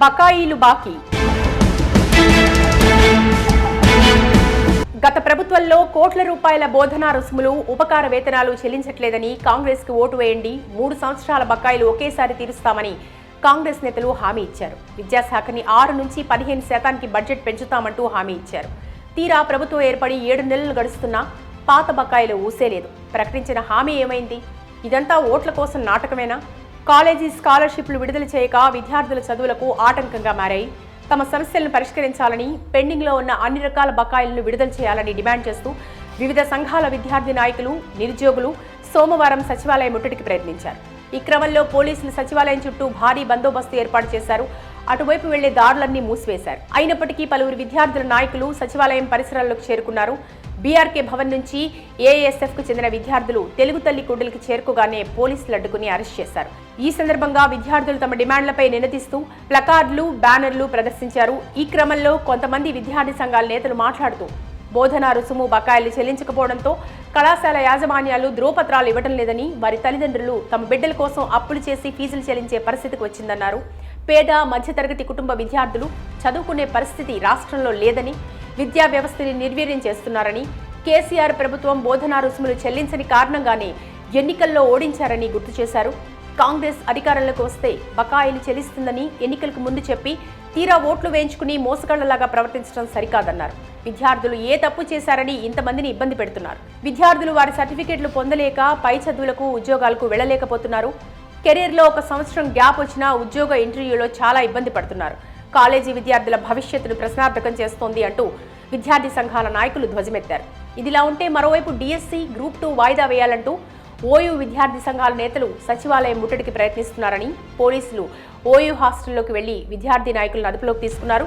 బకాయిలు బాకీ. గత ప్రభుత్వంలో కోట్ల రూపాయల బోధనా రుసుములు ఉపకార వేతనాలు చెల్లించట్లేదని కాంగ్రెస్కు ఓటు వేయండి మూడు సంవత్సరాల బకాయిలు ఒకేసారి తీరుస్తామని కాంగ్రెస్ నేతలు హామీ ఇచ్చారు. విద్యాశాఖని ఆరు నుంచి పదిహేను శాతానికి బడ్జెట్ పెంచుతామంటూ హామీ ఇచ్చారు. తీరా ప్రభుత్వం ఏర్పడి ఏడు నెలలు గడుస్తున్నా పాత బకాయిలు ఊసేలేదు. ప్రకటించిన హామీ ఏమైంది? ఇదంతా ఓట్ల కోసం నాటకమేనా? కాలేజీ స్కాలర్షిప్లు విడుదల చేయక విద్యార్థుల చదువులకు ఆటంకంగా మారాయి. తమ సమస్యలను పరిష్కరించాలని పెండింగ్లో ఉన్న అన్ని రకాల బకాయిలను విడుదల చేయాలని డిమాండ్ చేస్తూ వివిధ సంఘాల విద్యార్థి నాయకులు నిరుద్యోగులు సోమవారం సచివాలయం ముట్టడికి ప్రయత్నించారు. ఈ క్రమంలో పోలీసులు సచివాలయం చుట్టూ భారీ బందోబస్తు ఏర్పాటు చేశారు. అటువైపు వెళ్ళే దారులన్నీ మూసివేశారు. అయినప్పటికీ పలువురు విద్యార్థుల నాయకులు సచివాలయం పరిసరాల్లోకి చేరుకున్నారు. బీఆర్కే భవన్ నుంచి ఏఎస్ఎఫ్కు చెందిన విద్యార్థులు తెలుగు తల్లి కుండలికి చేరుకోగానే పోలీసులు అడ్డుకుని అరెస్ట్ చేశారు. ఈ సందర్భంగా విద్యార్థులు తమ డిమాండ్లపై నినదిస్తూ ప్లకార్డులు బ్యానర్లు ప్రదర్శించారు. ఈ క్రమంలో కొంతమంది విద్యార్థి సంఘాల నేతలు మాట్లాడుతూ బోధనా రుసుము బకాయిలు చెల్లించకపోవడంతో కళాశాల యాజమాన్యాలు ధ్రువపత్రాలు ఇవ్వడం లేదని వారి తల్లిదండ్రులు తమ బిడ్డల కోసం అప్పులు చేసి ఫీజులు చెల్లించే పరిస్థితికి వచ్చిందన్నారు. పేద మధ్యతరగతి కుటుంబ విద్యార్థులు చదువుకునే పరిస్థితి రాష్ట్రంలో లేదని విద్యా వ్యవస్థని నిర్వీర్యం చేస్తున్నారని కేసీఆర్ ప్రభుత్వం బోధనా రుసుములు చెల్లించని కారణంగానే ఎన్నికల్లో ఓడించారని గుర్తు చేశారు. కాంగ్రెస్ అధికారంలోకి వస్తే బకాయిలు చెల్లిస్తుందని ఎన్నికలకు ముందు చెప్పి తీరా ఓట్లు వేయించుకుని మోసగాళ్ళలాగా ప్రవర్తించడం సరికాదన్నారు. విద్యార్థులు ఏ తప్పు చేశారని ఇంతమందిని ఇబ్బంది పెడుతున్నారు. విద్యార్థులు వారి సర్టిఫికేట్లు పొందలేక పై చదువులకు ఉద్యోగాలకు వెళ్ళలేకపోతున్నారు కెరీర్లో ఒక సంవత్సరం గ్యాప్ వచ్చినా ఉద్యోగ ఇంటర్వ్యూలో చాలా ఇబ్బంది పడుతున్నారు. కాలేజీ విద్యార్థుల భవిష్యత్తును ప్రశ్నార్థకం చేస్తోంది అంటూ విద్యార్థి సంఘాల నాయకులు ధ్వజమెత్తారు. ఇదిలా ఉంటే మరోవైపు డిఎస్సి గ్రూప్ టూ వాయిదా వేయాలంటూ ఓయూ విద్యార్థి సంఘాల నేతలు సచివాలయం ముట్టడికి ప్రయత్నిస్తున్నారని పోలీసులు ఓయూ హాస్టల్లోకి వెళ్ళి విద్యార్థి నాయకులను అదుపులోకి తీసుకున్నారు.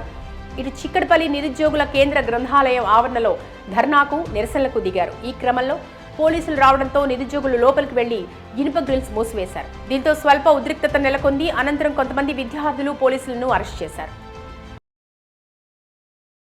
ఇటు చిక్కడపల్లి నిరుద్యోగుల కేంద్ర గ్రంథాలయం ఆవరణలో ధర్నాకు నిరసనలకు దిగారు. ఈ క్రమంలో పోలీసులు రావడంతో నిరుద్యోగులు లోపలికి వెళ్ళి ఇనుప గ్రిల్స్ మూసివేశారు. దీంతో స్వల్ప ఉద్రిక్తత నెలకొంది. అనంతరం కొంతమంది విద్యార్థులు పోలీసులను అరెస్ట్ చేశారు.